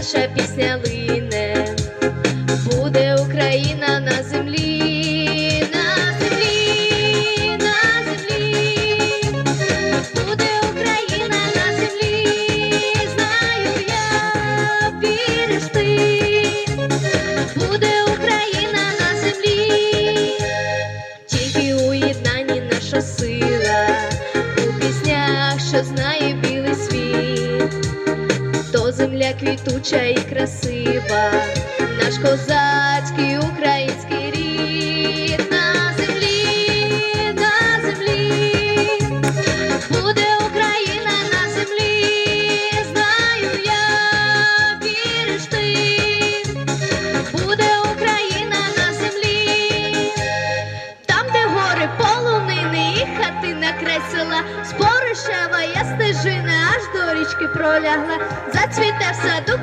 наша пісня лине, буде Україна на землі, на землі, на землі, буде Україна на землі, знаю я віриш буде Україна на землі, тільки у наша сила, у піснях, що знає земля квітуча і красива, наш козацький український рід на землі, на землі, буде Україна на землі, знаю я, віриш ти, буде Україна на землі. Там, де гори полонини і хатина кресила, споришева я аж до річки пролягла, зацвіте в саду